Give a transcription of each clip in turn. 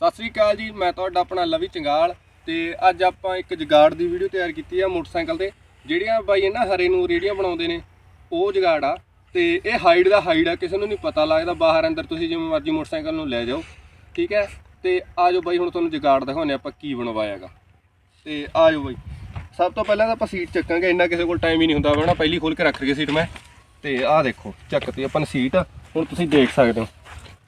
ਸਤਿ ਸ੍ਰੀ ਅਕਾਲ ਜੀ, ਮੈਂ ਤੁਹਾਡਾ ਆਪਣਾ ਲਵੀ ਚੰਗਾਲ ਤੇ ਅੱਜ ਆਪਾਂ ਇੱਕ ਜਗਾੜ ਦੀ ਵੀਡੀਓ ਤਿਆਰ ਕੀਤੀ ਆ ਮੋਟਰਸਾਈਕਲ ਤੇ। ਜਿਹੜੀਆਂ ਬਾਈ ਇਹਨਾਂ ਹਰੇ ਨੂੰ ਰੇੜੀਆਂ ਬਣਾਉਂਦੇ ਨੇ, ਉਹ ਜਗਾੜ ਆ। ਤੇ ਇਹ ਹਾਈਟ ਦਾ ਹਾਈਟ ਆ, ਕਿਸੇ ਨੂੰ ਨਹੀਂ ਪਤਾ ਲੱਗਦਾ, ਬਾਹਰ ਅੰਦਰ ਤੁਸੀਂ ਜਿਵੇਂ ਮਰਜ਼ੀ ਮੋਟਰਸਾਈਕਲ ਨੂੰ ਲੈ ਜਾਓ, ਠੀਕ ਹੈ? ਤੇ ਆਜੋ ਬਾਈ, ਹੁਣ ਤੁਹਾਨੂੰ ਜਗਾੜ ਦਿਖਾਉਂਦੇ ਆਪਾਂ ਕੀ ਬਣਵਾਇਆਗਾ। ਤੇ ਆਜੋ ਬਾਈ। ਸਭ ਤੋਂ ਪਹਿਲਾਂ ਤਾਂ ਆਪਾਂ ਸੀਟ ਚੱਕਾਂਗੇ, ਇੰਨਾ ਕਿਸੇ ਕੋਲ ਟਾਈਮ ਹੀ ਨਹੀਂ ਹੁੰਦਾ ਨਾ ਪਹਿਲੀ ਖੋਲ ਕੇ ਰੱਖ ਰਹੀ ਸੀਟ ਮੈਂ। ਤੇ ਆਹ ਦੇਖੋ, ਚੱਕਤੀ ਆਪਾਂ ਨੇ ਸੀਟ। ਹੁਣ ਤੁਸੀਂ ਦੇਖ ਸਕਦੇ ਹੋ।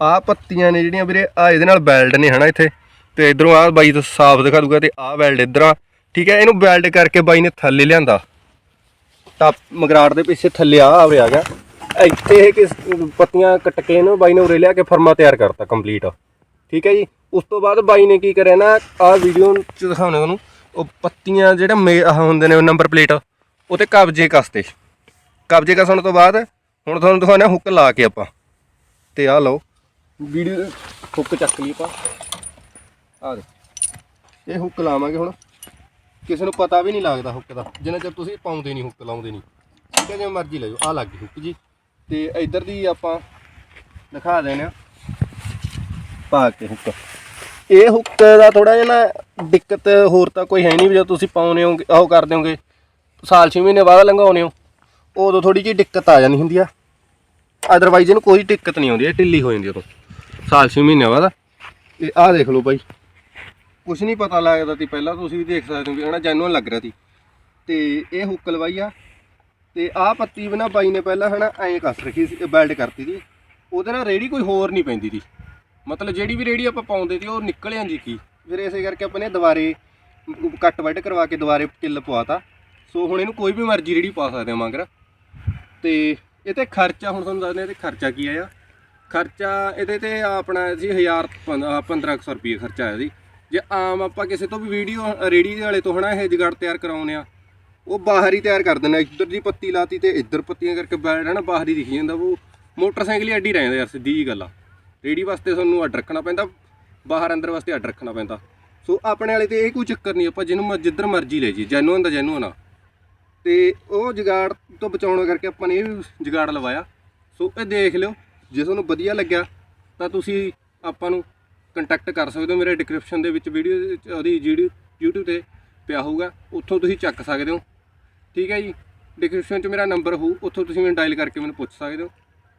ਆਹ ਪੱਤੀਆਂ ਨੇ ਜਿਹੜੀਆਂ ਵੀਰੇ, ਆ ਇਹਦੇ ਨਾਲ ਬੈਲਟ ਨੇ ਹਨਾ ਇੱਥੇ। ਤੇ ਇਧਰੋਂ ਆਹ ਬਾਈ ਤੋਂ ਸਾਫ਼ ਦਿਖਾ ਦੂਗਾ ਤੇ ਆਹ ਬੈਲਟ ਇਧਰ ਆ। ਠੀਕ ਹੈ, ਇਹਨੂੰ ਬੈਲਟ ਕਰਕੇ ਬਾਈ ਨੇ ਥੱਲੇ ਲਿਆਂਦਾ। ਟਾਪ ਮਗਰਾੜ ਦੇ ਪਿੱਛੇ ਥੱਲੇ ਆ ਆਵਰੇ ਆ ਗਿਆ। ਇੱਥੇ ਇਹ ਕਿਸ ਪੱਤੀਆਂ ਕੱਟ ਕੇ ਇਹਨੂੰ ਬਾਈ ਨੇ ਉਰੇ ਲਿਆ ਕੇ ਫਰਮਾ ਤਿਆਰ ਕਰਤਾ ਕੰਪਲੀਟ ਠੀਕ ਹੈ ਜੀ, ਉਸ ਤੋਂ ਬਾਅਦ ਬਾਈ ਨੇ ਕੀ ਕਰਿਆ ਨਾ, ਆਹ ਵੀਡੀਓ ਚ ਦਿਖਾਉਣੇ ਤੁਹਾਨੂੰ। ਉਹ ਪੱਤੀਆਂ ਜਿਹੜੇ ਮੇ- ਆਹ ਹੁੰਦੇ ਨੇ ਨੰਬਰ ਪਲੇਟ ਉਹ ਤੇ ਕਬਜੇ ਕਸਤੇ। ਕਬਜੇ ਕਸਣ ਤੋਂ ਬਾਅਦ ਹੁਣ ਤੁਹਾਨੂੰ ਦਿਖਾਉਣਾ ਹੁੱਕ ਲਾ ਕੇ ਆਪਾਂ। ਤੇ ਆਹ ਲਓ। ਵੀਡੀਓ ਹੁੱਕ ਚੱਕ ਲਈ ਆਪਾਂ। ਆ ਦੇ ਇਹ ਹੁੱਕ ਲਾਵਾਂਗੇ ਹੁਣ। ਕਿਸੇ ਨੂੰ ਪਤਾ ਵੀ ਨਹੀਂ ਲੱਗਦਾ ਹੁੱਕ ਦਾ। ਜਿੰਨਾ ਚਿਰ ਤੁਸੀਂ ਪਾਉਂਦੇ ਨਹੀਂ ਹੁੱਕ ਲਾਉਂਦੇ ਨਹੀਂ। ਠੀਕ ਹੈ ਜਿਵੇਂ ਮਰਜ਼ੀ ਲੈ ਜਾਓ। ਆਹ ਲੱਗ ਗਈ ਹੁੱਕ ਜੀ। ਤੇ ਇੱਧਰ ਦੀ ਆਪਾਂ ਦਿਖਾ ਦੇਣੇ ਆ। ਪਾ ਕੇ ਹੁੱਕ ਇਹ ਹੁੱਕ ਦਾ ਥੋੜਾ ਜਿਹਾ ਨਾ ਦਿੱਕਤ ਹੋਰ ਤਾਂ ਕੋਈ ਹੈ ਨਹੀਂ ਵੀ ਜਦੋਂ ਤੁਸੀਂ ਪਾਉਨੇ ਹੋਗੇ ਉਹ ਕਰਦੇ ਹੋਗੇ, ਸਾਲ 6 ਮਹੀਨੇ ਬਾਅਦ ਲੰਘਾਉਨੇ ਹੋ, ਉਦੋਂ ਥੋੜੀ ਜਿਹੀ ਦਿੱਕਤ ਆ ਜਾਂਦੀ ਹੁੰਦੀ ਆ। ਅਦਰਵਾਈਜ਼ ਇਹਨੂੰ ਕੋਈ ਦਿੱਕਤ ਨਹੀਂ ਆਉਂਦੀ, ਇਹ ਢਿੱਲੀ ਹੋ ਜਾਂਦੀ ਉਦੋਂ। ਸਾਲ 6 ਮਹੀਨੇ ਬਾਅਦ। ਇਹ ਆਹ ਦੇਖ ਲਓ ਬਾਈ। ਕੁਛ ਨਹੀਂ ਪਤਾ ਲੱਗਦਾ ਸੀ ਪਹਿਲਾਂ, ਤੁਸੀਂ ਵੀ ਦੇਖ ਸਕਦੇ ਹੋ ਕਿ ਹਨਾ ਜੈਨੂਅਨ ਲੱਗ ਰਿਹਾ ਸੀ। ਤੇ ਇਹ ਹੁੱਕਲ ਬਾਈ ਆ। ਤੇ ਆਹ ਪੱਤੀ ਬਣਾ ਬਾਈ ਨੇ ਪਹਿਲਾਂ ਹਨਾ, ਐਂ ਕੱਸ ਰੱਖੀ ਸੀ ਬੈਲਟ ਕਰਤੀ ਸੀ। ਉਹਦੇ ਨਾਲ ਰੇੜੀ ਕੋਈ ਹੋਰ ਨਹੀਂ ਪੈਂਦੀ ਸੀ। ਮਤਲਬ ਜਿਹੜੀ ਵੀ ਰੇੜੀ ਆਪਾਂ ਪਾਉਂਦੇ ਸੀ, ਉਹ ਨਿਕਲ ਜਾਂਦੀ ਸੀ। ਫਿਰ ਇਸੇ ਕਰਕੇ ਆਪਾਂ ਨੇ ਦੁਬਾਰੇ ਕੱਟ ਵੱਢ ਕਰਵਾ ਕੇ ਦੁਬਾਰੇ ਕਿੱਲ ਪਵਾਤਾ। ਸੋ ਹੁਣ ਇਹਨੂੰ ਕੋਈ ਵੀ ਮਰਜ਼ੀ ਰੇੜੀ ਪਾ ਸਕਦੇ ਆ ਮਗਰ। ਤੇ ਇਹ ਤੇ ਖਰਚਾ, ਹੁਣ ਤੁਹਾਨੂੰ ਦੱਸਦੇ ਆ ਇਹਦੇ ਖਰਚਾ ਕੀ ਆ ਖਰਚਾ ਇਹਦੇ ਤੇ ਆਪਣਾ ਸੀ 1000 1500 ਰੁਪਏ ਖਰਚਾ ਆਇਆ ਜੀ ਜੇ ਆਮ ਆਪਾਂ ਕਿਸੇ ਤੋਂ ਵੀ ਵੀਡੀਓ ਰੇੜੀ ਵਾਲੇ ਤੋਂ ਹਨਾ ਇਹ ਜਗੜ ਤਿਆਰ ਕਰਾਉਨੇ ਆ, ਉਹ ਬਾਹਰ ਹੀ ਤਿਆਰ ਕਰ ਦਿੰਦੇ ਆ। ਇੱਧਰ ਦੀ ਪੱਤੀ ਲਾਤੀ ਤੇ ਇੱਧਰ ਪੱਤੀਆਂ ਕਰਕੇ ਬੈਠ ਹਨਾ ਬਾਹਰ ਹੀ ਦਿਖੀ ਜਾਂਦਾ। ਉਹ ਮੋਟਰਸਾਈਕਲ ਹੀ ਅੱਡੀ ਰਹਿੰਦਾ ਯਾਰ, ਸਿੱਧੀ ਜੀ ਗੱਲ ਆ। ਰੇੜੀ ਵਾਸਤੇ ਤੁਹਾਨੂੰ ਅੱਡ ਰੱਖਣਾ ਪੈਂਦਾ, ਬਾਹਰ ਅੰਦਰ ਵਾਸਤੇ ਅੱਡ ਰੱਖਣਾ ਪੈਂਦਾ। ਸੋ ਆਪਣੇ ਵਾਲੇ ਤੇ ਇਹ ਕੋਈ ਚੱਕਰ ਨਹੀਂ, ਆਪਾਂ ਜਿਹਨੂੰ ਮ- ਜਿੱਧਰ ਮਰਜ਼ੀ ਲੈ ਜੀ ਜੈਨੂਅਨ ਦਾ ਜੈਨੂਅਨ ਆ। ਤੇ ਉਹ ਜਗਾੜ ਤੋਂ ਬਚਾਉਣ ਕਰਕੇ ਆਪਾਂ ਨੇ ਇਹ ਵੀ ਜਗਾੜ ਲਵਾਇਆ। ਸੋ ਇਹ ਦੇਖ ਲਿਓ ਜੇ ਤੁਹਾਨੂੰ ਵਧੀਆ ਲੱਗਿਆ, ਤਾਂ ਤੁਸੀਂ ਆਪਾਂ ਨੂੰ ਕੰਟੈਕਟ ਕਰ ਸਕਦੇ ਹੋ। ਮੇਰੇ ਡਿਸਕ੍ਰਿਪਸ਼ਨ ਦੇ ਵਿੱਚ ਵੀਡੀਓ ਉਹਦੀ ਜਿਹੜੀ YouTube ਤੇ ਪਿਆ ਹੋਊਗਾ, ਉੱਥੋਂ ਤੁਸੀਂ ਚੱਕ ਸਕਦੇ ਹੋ। ਠੀਕ ਹੈ ਜੀ? ਡਿਸਕ੍ਰਿਪਸ਼ਨ 'ਚ ਮੇਰਾ ਨੰਬਰ ਹੋਊ, ਉੱਥੋਂ ਤੁਸੀਂ ਮੈਨੂੰ ਡਾਇਲ ਕਰਕੇ ਮੈਨੂੰ ਪੁੱਛ ਸਕਦੇ ਹੋ।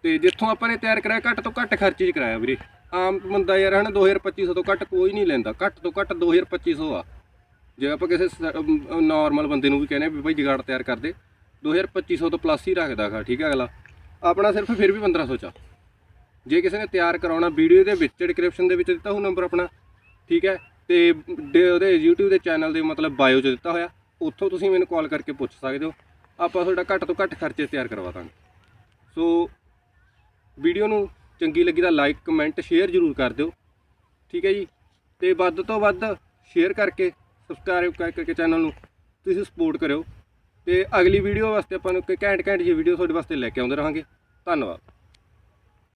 ਤੇ ਜਿੱਥੋਂ ਆਪਾਂ ਨੇ ਤਿਆਰ ਕਰਾਇਆ, ਘੱਟ ਤੋਂ ਘੱਟ ਖਰਚੇ 'ਚ ਕਰਾਇਆ ਵੀਰੇ। ਆਮ ਬੰਦਾ ਯਾਰ, ਹਨਾ 2250 ਤੋਂ ਘੱਟ ਕੋਈ ਨਹੀਂ ਲੈਂਦਾ। ਘੱਟ ਤੋਂ ਘੱਟ 2250 ਆ। ਜੇ ਆਪਾਂ ਕਿਸੇ ਨਾਰਮਲ ਬੰਦੇ ਨੂੰ ਵੀ ਕਹਿੰਦੇ ਵੀ ਭਾਈ ਜਗਾੜ ਤਿਆਰ ਕਰ ਦੇ 2250 ਤੋਂ ਪਲੱਸ ਹੀ ਰੱਖਦਾਗਾ ਠੀਕ ਹੈ ਅਗਲਾ। ਆਪਣਾ ਸਿਰਫ ਫਿਰ ਵੀ 1500 ਚ ਆ। ਜੇ ਕਿਸੇ ਨੇ ਤਿਆਰ ਕਰਾਉਣਾ ਵੀਡੀਓ ਦੇ ਵਿੱਚ ਡਿਸਕ੍ਰਿਪਸ਼ਨ ਦੇ ਵਿੱਚ ਦਿੱਤਾ ਹੋਊ ਨੰਬਰ ਆਪਣਾ, ਠੀਕ ਹੈ? ਤੇ ਡੇ- ਉਹਦੇ YouTube ਦੇ ਚੈਨਲ ਦੇ ਮਤਲਬ ਬਾਇਓ 'ਚ ਦਿੱਤਾ ਹੋਇਆ, ਉੱਥੋਂ ਤੁਸੀਂ ਮੈਨੂੰ ਕਾਲ ਕਰਕੇ ਪੁੱਛ ਸਕਦੇ ਹੋ। ਆਪਾਂ ਤੁਹਾਡਾ ਘੱਟ ਤੋਂ ਘੱਟ ਖਰਚੇ ਤਿਆਰ ਕਰਵਾ ਦਾਂਗੇ। ਸੋ ਵੀਡੀਓ ਨੂੰ ਚੰਗੀ ਲੱਗੀ ਤਾਂ ਲਾਈਕ ਕਮੈਂਟ ਸ਼ੇਅਰ ਜ਼ਰੂਰ ਕਰ ਦਿਓ। ਠੀਕ ਹੈ ਜੀ? ਤੇ ਵੱਧ ਤੋਂ ਵੱਧ ਸ਼ੇਅਰ ਕਰਕੇ ਸਬਸਕ੍ਰਾਈਬ ਕਰਕੇ ਚੈਨਲ ਨੂੰ ਤੁਸੀਂ ਸਪੋਰਟ ਕਰਿਓ। ਤੇ ਅਗਲੀ ਵੀਡੀਓ ਵਾਸਤੇ ਆਪਾਂ ਨੂੰ ਇੱਕ ਘੈਂਟ ਘੈਂਟ ਜਿਹੀ ਵੀਡੀਓ ਤੁਹਾਡੇ ਵਾਸਤੇ ਲੈ ਕੇ ਆਉਂਦੇ ਰਹਾਂਗੇ। ਧੰਨਵਾਦ।